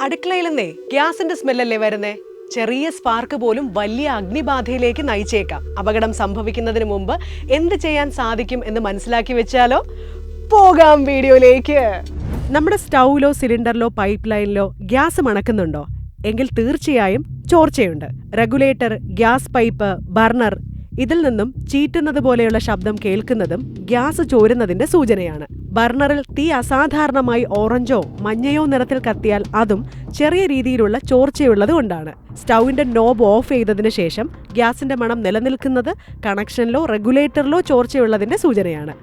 അടുക്കളയിൽ നിന്നേ ഗ്യാസിന്റെ സ്മെല്ലല്ലേ വരുന്നേ? ചെറിയ സ്പാർക്ക് പോലും വലിയ അഗ്നിബാധയിലേക്ക് നയിച്ചേക്കാം. അപകടം സംഭവിക്കുന്നതിന് മുമ്പ് എന്ത് ചെയ്യാൻ സാധിക്കും എന്ന് മനസ്സിലാക്കി വെച്ചാലോ? പോകാം വീഡിയോയിലേക്ക്. നമ്മുടെ സ്റ്റൗവിലോ സിലിണ്ടറിലോ പൈപ്പ് ലൈനിലോ ഗ്യാസ് മണക്കുന്നുണ്ടോ? എങ്കിൽ തീർച്ചയായും ചോർച്ചയുണ്ട്. റെഗുലേറ്റർ ഗ്യാസ് പൈപ്പ് ബർണർ ഇതിൽ നിന്നും ചീറ്റുന്നത് പോലെയുള്ള ശബ്ദം കേൾക്കുന്നതും ഗ്യാസ് ചോരുന്നതിന്റെ സൂചനയാണ്. ബർണറിൽ തീ അസാധാരണമായി ഓറഞ്ചോ മഞ്ഞയോ നിറത്തിൽ കത്തിയാൽ അതും ചെറിയ രീതിയിലുള്ള ചോർച്ചയുള്ളത് കൊണ്ടാണ്. സ്റ്റൗവിന്റെ നോബ് ഓഫ് ചെയ്തതിനു ശേഷം ഗ്യാസിന്റെ മണം നിലനിൽക്കുന്നത് കണക്ഷനിലോ റെഗുലേറ്ററിലോ ചോർച്ചയുള്ളതിന്റെ സൂചനയാണ്.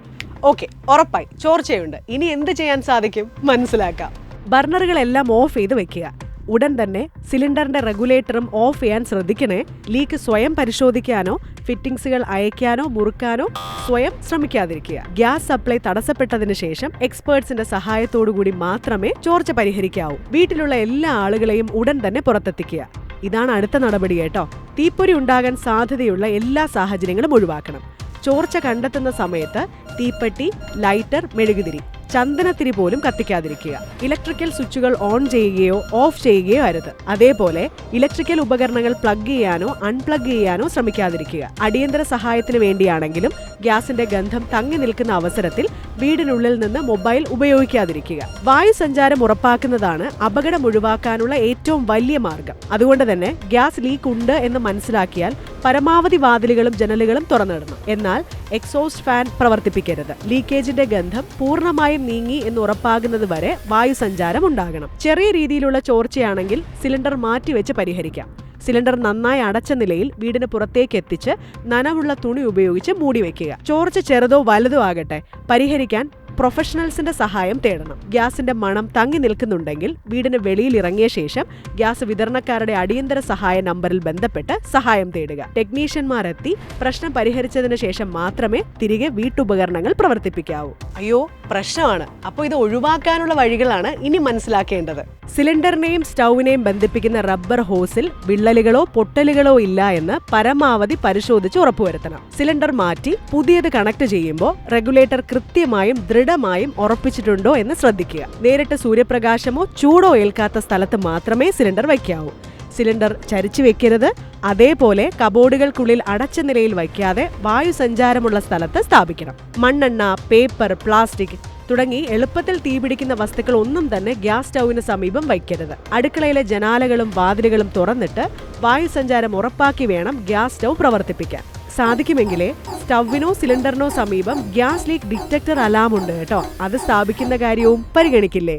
ഓക്കെ ഉറപ്പായി. ചോർച്ചയുണ്ട്. ഇനി എന്ത് ചെയ്യാൻ സാധിക്കും? മനസ്സിലാക്കാം. ബർണറുകളെല്ലാം ഓഫ് ചെയ്ത് വെക്കുക. ഉടൻ തന്നെ സിലിണ്ടറിന്റെ റെഗുലേറ്ററും ഓഫ് ചെയ്യാൻ ശ്രദ്ധിക്കണേ. ലീക്ക് സ്വയം പരിശോധിക്കാനോ ഫിറ്റിംഗ്സുകൾ അയക്കാനോ മുറുക്കാനോ സ്വയം ശ്രമിക്കാതിരിക്കുക. ഗ്യാസ് സപ്ലൈ തടസ്സപ്പെട്ടതിന് ശേഷം എക്സ്പേർട്സിന്റെ സഹായത്തോടുകൂടി മാത്രമേ ചോർച്ച പരിഹരിക്കാവൂ. വീട്ടിലുള്ള എല്ലാ ആളുകളെയും ഉടൻ തന്നെ പുറത്തെത്തിക്കുക. ഇതാണ് അടുത്ത നടപടി കേട്ടോ. തീപ്പൊരി ഉണ്ടാകാൻ സാധ്യതയുള്ള എല്ലാ സാഹചര്യങ്ങളും ഒഴിവാക്കണം. ചോർച്ച കണ്ടെത്തുന്ന സമയത്ത് തീപ്പെട്ടി ലൈറ്റർ മെഴുകുതിരി. ചന്ദനത്തിരി പോലും കത്തിക്കാതിരിക്കുക. ഇലക്ട്രിക്കൽ സ്വിച്ചുകൾ ഓൺ ചെയ്യുകയോ ഓഫ് ചെയ്യുകയോ അരുത്. അതേപോലെ ഇലക്ട്രിക്കൽ ഉപകരണങ്ങൾ പ്ലഗ് ചെയ്യാനോ അൺപ്ലഗ് ചെയ്യാനോ ശ്രമിക്കാതിരിക്കുക. അടിയന്തര സഹായത്തിന് വേണ്ടിയാണെങ്കിലും ഗ്യാസിന്റെ ഗന്ധം തങ്ങി നിൽക്കുന്ന അവസരത്തിൽ വീടിനുള്ളിൽ നിന്ന് മൊബൈൽ ഉപയോഗിക്കാതിരിക്കുക. വായു സഞ്ചാരം ഉറപ്പാക്കുന്നതാണ് അപകടം ഒഴിവാക്കാനുള്ള ഏറ്റവും വലിയ മാർഗം. അതുകൊണ്ട് തന്നെ ഗ്യാസ് ലീക്ക് ഉണ്ട് എന്ന് മനസ്സിലാക്കിയാൽ പരമാവധി വാതിലുകളും ജനലുകളും തുറന്നിടണം. എന്നാൽ എക്സോസ്റ്റ് ഫാൻ പ്രവർത്തിപ്പിക്കരുത്. ലീക്കേജിന്റെ ഗന്ധം പൂർണമായും നീങ്ങി എന്ന് ഉറപ്പാകുന്നത് വരെ വായു സഞ്ചാരം ഉണ്ടാകണം. ചെറിയ രീതിയിലുള്ള ചോർച്ചയാണെങ്കിൽ സിലിണ്ടർ മാറ്റിവെച്ച് പരിഹരിക്കാം. സിലിണ്ടർ നന്നായി അടച്ച നിലയിൽ വീടിന് പുറത്തേക്ക് എത്തിച്ച് നനവുള്ള തുണി ഉപയോഗിച്ച് മൂടി വെക്കുക. ചോർച്ച ചെറുതോ വലുതോ ആകട്ടെ പരിഹരിക്കാൻ പ്രൊഫഷണൽസിന്റെ സഹായം തേടണം. ഗ്യാസിന്റെ മണം തങ്ങി നിൽക്കുന്നുണ്ടെങ്കിൽ വീടിന് വെളിയിൽ ഇറങ്ങിയ ശേഷം ഗ്യാസ് വിതരണക്കാരുടെ അടിയന്തര സഹായ നമ്പറിൽ ബന്ധപ്പെട്ട് സഹായം തേടുക. ടെക്നീഷ്യന്മാരെത്തി പ്രശ്നം പരിഹരിച്ചതിന് ശേഷം മാത്രമേ തിരികെ വീട്ടുപകരണങ്ങൾ പ്രവർത്തിപ്പിക്കാവൂ. അയ്യോ പ്രശ്നമാണ്. അപ്പോൾ ഇത് ഒഴിവാക്കാനുള്ള വഴികളാണ് ഇനി മനസ്സിലാക്കേണ്ടത്. സിലിണ്ടറിനെയും സ്റ്റൗവിനെയും ബന്ധിപ്പിക്കുന്ന റബ്ബർ ഹോസിൽ വിള്ളലുകളോ പൊട്ടലുകളോ ഇല്ല എന്ന് പരമാവധി പരിശോധിച്ച് ഉറപ്പുവരുത്തണം. സിലിണ്ടർ മാറ്റി പുതിയത് കണക്ട് ചെയ്യുമ്പോൾ റെഗുലേറ്റർ കൃത്യമായും ദൃഢമായും ഉറപ്പിച്ചിട്ടുണ്ടോ എന്ന് ശ്രദ്ധിക്കുക. നേരിട്ട് സൂര്യപ്രകാശമോ ചൂടോ ഏൽക്കാത്ത സ്ഥലത്ത് മാത്രമേ സിലിണ്ടർ വയ്ക്കാവൂ. സിലിണ്ടർ ചരിച്ചു വെക്കരുത്. അതേപോലെ കബോർഡുകൾക്കുള്ളിൽ അടച്ച നിലയിൽ വയ്ക്കാതെ വായു സഞ്ചാരമുള്ള സ്ഥലത്ത് സ്ഥാപിക്കണം. മണ്ണെണ്ണ പേപ്പർ പ്ലാസ്റ്റിക് തുടങ്ങി എളുപ്പത്തിൽ തീപിടിക്കുന്ന വസ്തുക്കൾ ഒന്നും തന്നെ ഗ്യാസ് സ്റ്റൗവിന് സമീപം വയ്ക്കരുത്. അടുക്കളയിലെ ജനാലകളും വാതിലുകളും തുറന്നിട്ട് വായു സഞ്ചാരം ഉറപ്പാക്കി വേണം ഗ്യാസ് സ്റ്റൗ പ്രവർത്തിപ്പിക്കാൻ. സാധിക്കുമെങ്കിലേ സ്റ്റൗവിനോ സിലിണ്ടറിനോ സമീപം ഗ്യാസ് ലീക്ക് ഡിറ്റക്ടർ അലാം ഉണ്ട് കേട്ടോ. അത് സ്ഥാപിക്കുന്ന കാര്യവും പരിഗണിക്കില്ലേ?